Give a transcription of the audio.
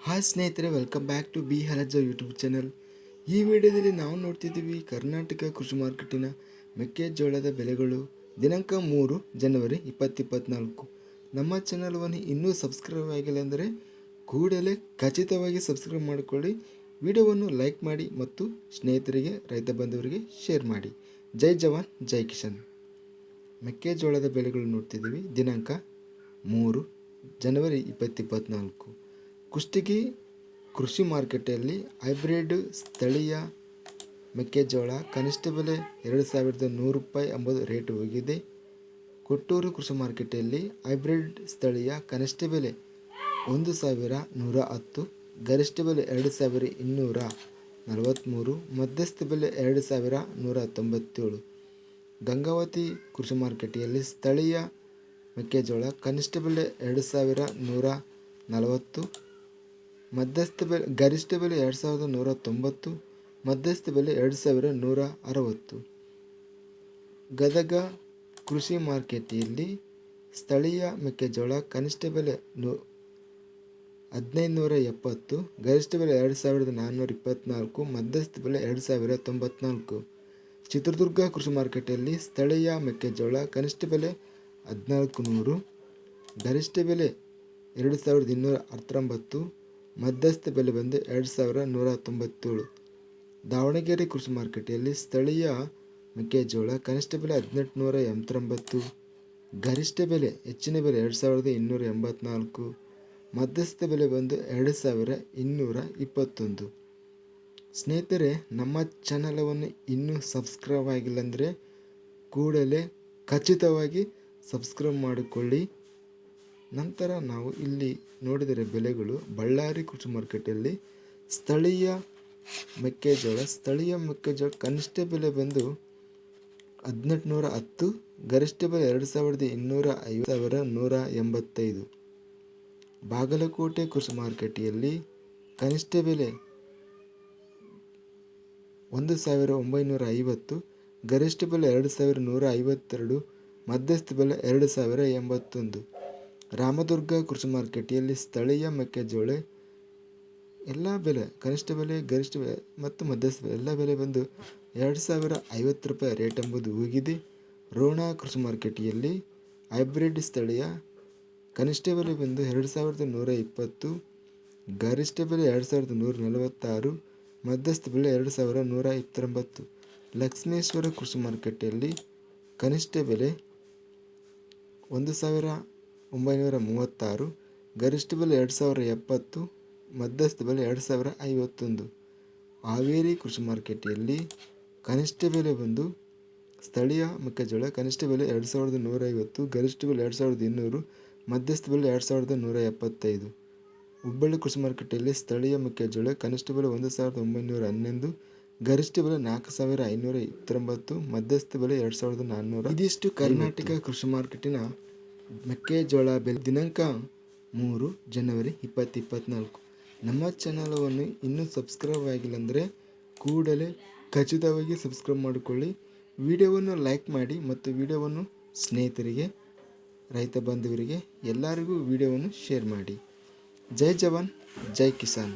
Hi ಸ್ನೇಹಿತರೆ welcome back to B ಹಲಜ YouTube channel ಈ ವಿಡಿಯೋದಲ್ಲಿ ನಾವು ನೋಡ್ತಿದ್ದೀವಿ ಕರ್ನಾಟಕ ಕೃಷಿ ಮಾರ್ಕೆಟಿನ ಮೆಕ್ಕೆಜೋಳದ ಬೆಲೆಗಳು ದಿನಾಂಕ ಮೂರು ಜನವರಿ ಇಪ್ಪತ್ತಿಪ್ಪತ್ನಾಲ್ಕು. ನಮ್ಮ ಚಾನಲ್ವನ್ನು ಇನ್ನೂ ಸಬ್ಸ್ಕ್ರೈಬ್ ಆಗಿಲ್ಲ ಅಂದರೆ ಕೂಡಲೇ ಖಚಿತವಾಗಿ ಸಬ್ಸ್ಕ್ರೈಬ್ ಮಾಡಿಕೊಳ್ಳಿ. ವಿಡಿಯೋವನ್ನು ಲೈಕ್ ಮಾಡಿ ಮತ್ತು ಸ್ನೇಹಿತರಿಗೆ, ರೈತ ಬಂಧುವರಿಗೆ ಶೇರ್ ಮಾಡಿ. ಜೈ ಜವಾನ್, ಜೈ ಕಿಶನ್ ಮೆಕ್ಕೆಜೋಳದ ಬೆಲೆಗಳು ನೋಡ್ತಿದ್ದೀವಿ ದಿನಾಂಕ ಮೂರು ಜನವರಿ ಇಪ್ಪತ್ತಿಪ್ಪತ್ನಾಲ್ಕು. ಕುಷ್ಟಗಿ ಕೃಷಿ ಮಾರುಕಟ್ಟೆಯಲ್ಲಿ ಹೈಬ್ರಿಡ್ ಸ್ಥಳೀಯ ಮೆಕ್ಕೆಜೋಳ ಕನಿಷ್ಠ ಬೆಲೆ ಎರಡು ಸಾವಿರದ ನೂರು ರೂಪಾಯಿ ಎಂಬುದು ರೇಟ್ ಹೋಗಿದೆ. ಕೊಟ್ಟೂರು ಕೃಷಿ ಮಾರುಕಟ್ಟೆಯಲ್ಲಿ ಹೈಬ್ರಿಡ್ ಸ್ಥಳೀಯ ಕನಿಷ್ಠ ಬೆಲೆ ಒಂದು ಸಾವಿರ ನೂರ ಹತ್ತು, ಗರಿಷ್ಠ ಬೆಲೆ ಎರಡು ಸಾವಿರ ಇನ್ನೂರ ನಲವತ್ತ್ಮೂರು ಮಧ್ಯಸ್ಥ ಬೆಲೆ ಎರಡು ಸಾವಿರ ನೂರ ತೊಂಬತ್ತೇಳು. ಗಂಗಾವತಿ ಕೃಷಿ ಮಾರುಕಟ್ಟೆಯಲ್ಲಿ ಸ್ಥಳೀಯ ಮೆಕ್ಕೆಜೋಳ ಕನಿಷ್ಠ ಬೆಲೆ ಎರಡು ಸಾವಿರ ನೂರ ನಲವತ್ತು ಮಧ್ಯಸ್ಥ ಬೆಲೆ, ಗರಿಷ್ಠ ಬೆಲೆ ಎರಡು ಸಾವಿರದ ನೂರ ತೊಂಬತ್ತು, ಮಧ್ಯಸ್ಥ ಬೆಲೆ ಎರಡು ಸಾವಿರ ನೂರ ಅರವತ್ತು. ಗದಗ ಕೃಷಿ ಮಾರ್ಕೆಟಿಯಲ್ಲಿ ಸ್ಥಳೀಯ ಮೆಕ್ಕೆಜೋಳ ಕನಿಷ್ಠ ಬೆಲೆ ನೂ ಹದಿನೈದು ನೂರ ಎಪ್ಪತ್ತು, ಗರಿಷ್ಠ ಬೆಲೆ ಎರಡು ಸಾವಿರದ ನಾನ್ನೂರ ಇಪ್ಪತ್ತ್ನಾಲ್ಕು ಮಧ್ಯಸ್ಥ ಬೆಲೆ ಎರಡು ಸಾವಿರ ತೊಂಬತ್ನಾಲ್ಕು. ಚಿತ್ರದುರ್ಗ ಕೃಷಿ ಮಾರುಕಟ್ಟೆಯಲ್ಲಿ ಸ್ಥಳೀಯ ಮೆಕ್ಕೆಜೋಳ ಕನಿಷ್ಠ ಬೆಲೆ ಹದಿನಾಲ್ಕು ನೂರು ಗರಿಷ್ಠ ಬೆಲೆ ಎರಡು ಸಾವಿರದ ಇನ್ನೂರ ಹತ್ತೊಂಬತ್ತು ಮಧ್ಯಸ್ಥ ಬೆಲೆ ಬಂದು ಎರಡು ಸಾವಿರ ನೂರ ತೊಂಬತ್ತೇಳು. ದಾವಣಗೆರೆ ಕೃಷಿ ಮಾರುಕಟ್ಟೆಯಲ್ಲಿ ಸ್ಥಳೀಯ ಮೆಕ್ಕೆಜೋಳ ಕನಿಷ್ಠ ಬೆಲೆ ಹದಿನೆಂಟು ನೂರ ಎಂಬತ್ತೊಂಬತ್ತು. ಗರಿಷ್ಠ ಬೆಲೆ ಹೆಚ್ಚಿನ ಬೆಲೆ ಎರಡು ಸಾವಿರದ ಇನ್ನೂರ ಎಂಬತ್ನಾಲ್ಕು. ಮಧ್ಯಸ್ಥ ಬೆಲೆ ಬಂದು ಎರಡು ಸಾವಿರ ಇನ್ನೂರ ಇಪ್ಪತ್ತೊಂದು. ಸ್ನೇಹಿತರೆ, ನಮ್ಮ ಚಾನಲವನ್ನು ಇನ್ನೂ ಸಬ್ಸ್ಕ್ರೈಬ್ ಆಗಿಲ್ಲ ಅಂದರೆ ಕೂಡಲೇ ಖಚಿತವಾಗಿ ಸಬ್ಸ್ಕ್ರೈಬ್ ಮಾಡಿಕೊಳ್ಳಿ. ನಂತರ ನಾವು ಇಲ್ಲಿ ನೋಡಿದರೆ ಬೆಲೆಗಳು ಬಳ್ಳಾರಿ ಕೃಷಿ ಮಾರುಕಟ್ಟೆಯಲ್ಲಿ ಸ್ಥಳೀಯ ಮೆಕ್ಕೆಜೋಳ ಸ್ಥಳೀಯ ಮೆಕ್ಕೆಜೋಳ ಕನಿಷ್ಠ ಬೆಲೆ ಬಂದು ಹದಿನೆಂಟು ನೂರ ಹತ್ತು, ಗರಿಷ್ಠ ಬೆಲೆ ಎರಡು ಸಾವಿರದ ಇನ್ನೂರ ಐವತ್ತು ಸಾವಿರ ನೂರ ಎಂಬತ್ತೈದು. ಬಾಗಲಕೋಟೆ ಕೃಷಿ ಮಾರುಕಟ್ಟೆಯಲ್ಲಿ ಕನಿಷ್ಠ ಬೆಲೆ ಒಂದು ಸಾವಿರ ಒಂಬೈನೂರ ಐವತ್ತು, ಗರಿಷ್ಠ ಬೆಲೆ ಎರಡು ಸಾವಿರ ನೂರ ಐವತ್ತೆರಡು, ಮಧ್ಯಸ್ಥ ಬೆಲೆ ಎರಡು ಸಾವಿರ ಎಂಬತ್ತೊಂದು. ರಾಮದುರ್ಗ ಕೃಷಿ ಮಾರುಕಟ್ಟೆಯಲ್ಲಿ ಸ್ಥಳೀಯ ಮೆಕ್ಕೆಜೋಳ, ಎಲ್ಲ ಬೆಲೆ, ಕನಿಷ್ಠ ಬೆಲೆ, ಗರಿಷ್ಠ ಬೆಲೆ ಮತ್ತು ಮಧ್ಯಸ್ಥ ಬೆಲೆ, ಎಲ್ಲ ಬೆಲೆ ಬಂದು ಎರಡು ಸಾವಿರ ಐವತ್ತು ರೂಪಾಯಿ ರೇಟ್ ಎಂಬುದು ಹೋಗಿದೆ ರೋಣ ಕೃಷಿ ಮಾರುಕಟ್ಟೆಯಲ್ಲಿ ಹೈಬ್ರಿಡ್ ಸ್ಥಳೀಯ ಕನಿಷ್ಠ ಬೆಲೆ ಬಂದು ಎರಡು ಸಾವಿರದ ನೂರ ಇಪ್ಪತ್ತು, ಗರಿಷ್ಠ ಬೆಲೆ ಎರಡು ಸಾವಿರದ ನೂರ ನಲವತ್ತಾರು, ಮಧ್ಯಸ್ಥ ಬೆಲೆ ಎರಡು ಸಾವಿರ ನೂರ ಇಪ್ಪತ್ತೊಂಬತ್ತು. ಲಕ್ಷ್ಮೇಶ್ವರ ಕೃಷಿ ಮಾರುಕಟ್ಟೆಯಲ್ಲಿ ಕನಿಷ್ಠ ಬೆಲೆ ಒಂದು ಸಾವಿರ ಒಂಬೈನೂರ ಮೂವತ್ತಾರು ಗರಿಷ್ಠ ಬೆಲೆ ಎರಡು ಸಾವಿರ ಎಪ್ಪತ್ತು ಮಧ್ಯಸ್ಥ ಬೆಲೆ ಎರಡು ಸಾವಿರ ಐವತ್ತೊಂದು. ಹಾವೇರಿ ಕೃಷಿ ಮಾರ್ಕೆಟೆಯಲ್ಲಿ ಕನಿಷ್ಠ ಬೆಲೆ ಬಂದು ಸ್ಥಳೀಯ ಮೆಕ್ಕೆಜೋಳ ಕನಿಷ್ಠ ಬೆಲೆ ಎರಡು ಸಾವಿರದ ನೂರ ಐವತ್ತು ಗರಿಷ್ಠ ಬೆಲೆ ಎರಡು ಸಾವಿರದ ಇನ್ನೂರು ಮಧ್ಯಸ್ಥ ಬೆಲೆ ಎರಡು ಸಾವಿರದ ನೂರ ಎಪ್ಪತ್ತೈದು ಹುಬ್ಬಳ್ಳಿ ಕೃಷಿ ಮಾರುಕಟ್ಟೆಯಲ್ಲಿ ಸ್ಥಳೀಯ ಮೆಕ್ಕೆಜೋಳ ಕನಿಷ್ಠ ಬೆಲೆ ಒಂದು ಸಾವಿರದ ಒಂಬೈನೂರ ಹನ್ನೊಂದು ಗರಿಷ್ಠ ಬೆಲೆ ನಾಲ್ಕು ಸಾವಿರ ಐನೂರ ಇಪ್ಪತ್ತೊಂಬತ್ತು ಮಧ್ಯಸ್ಥ ಬೆಲೆ ಎರಡು ಸಾವಿರದ ನಾನ್ನೂರ ಇದಿಷ್ಟು ಕರ್ನಾಟಕ ಕೃಷಿ ಮಾರ್ಕೆಟಿನ ಮೆಕ್ಕೆಜೋಳ ಬೆಲೆ ದಿನಾಂಕ ಮೂರು ಜನವರಿ ಇಪ್ಪತ್ತು ಇಪ್ಪತ್ತ್ನಾಲ್ಕು ನಮ್ಮ ಚಾನಲವನ್ನು ಇನ್ನೂ ಸಬ್ಸ್ಕ್ರೈಬ್ ಆಗಿಲ್ಲ ಅಂದರೆ ಕೂಡಲೇ ಖಚಿತವಾಗಿ ಸಬ್ಸ್ಕ್ರೈಬ್ ಮಾಡಿಕೊಳ್ಳಿ. ವಿಡಿಯೋವನ್ನು ಲೈಕ್ ಮಾಡಿ ಮತ್ತು ವಿಡಿಯೋವನ್ನು ಸ್ನೇಹಿತರಿಗೆ, ರೈತ ಬಾಂಧವರಿಗೆ ಎಲ್ಲರಿಗೂ ವಿಡಿಯೋವನ್ನು ಶೇರ್ ಮಾಡಿ. ಜೈ ಜವಾನ್, ಜೈ ಕಿಸಾನ್.